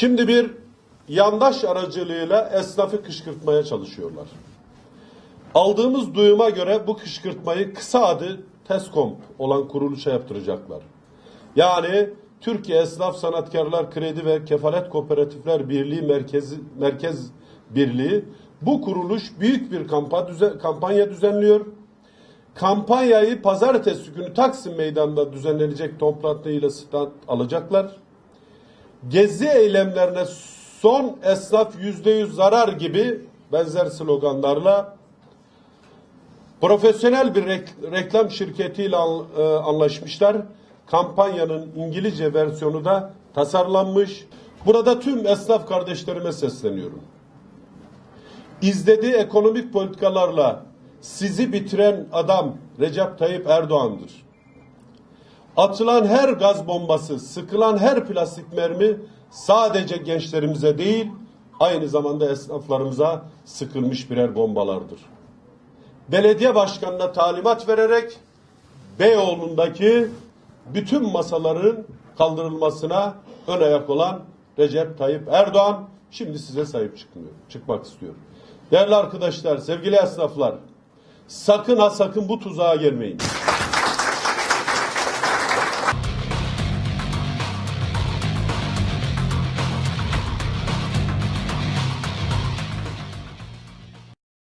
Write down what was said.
Şimdi bir yandaş aracılığıyla esnafı kışkırtmaya çalışıyorlar. Aldığımız duyuma göre bu kışkırtmayı kısa adı TESKOMP olan kuruluşa yaptıracaklar. Yani Türkiye Esnaf Sanatkarlar Kredi ve Kefalet Kooperatifler Birliği Merkezi, Merkez Birliği bu kuruluş büyük bir kampa- düze- kampanya düzenliyor. Kampanyayı pazartesi günü Taksim Meydanı'nda düzenlenecek toplantıyla stand alacaklar. Gezi eylemlerine son esnaf yüzde yüz zarar gibi benzer sloganlarla profesyonel bir rek- reklam şirketiyle e, anlaşmışlar. Kampanyanın İngilizce versiyonu da tasarlanmış. Burada tüm esnaf kardeşlerime sesleniyorum. İzlediği ekonomik politikalarla sizi bitiren adam Recep Tayyip Erdoğan'dır. Atılan her gaz bombası, sıkılan her plastik mermi sadece gençlerimize değil, aynı zamanda esnaflarımıza sıkılmış birer bombalardır. Belediye başkanına talimat vererek Beyoğlu'ndaki bütün masaların kaldırılmasına ön ayak olan Recep Tayyip Erdoğan şimdi size sahip çıkmıyor, çıkmak istiyor. Değerli arkadaşlar, sevgili esnaflar, sakın ha sakın bu tuzağa gelmeyin.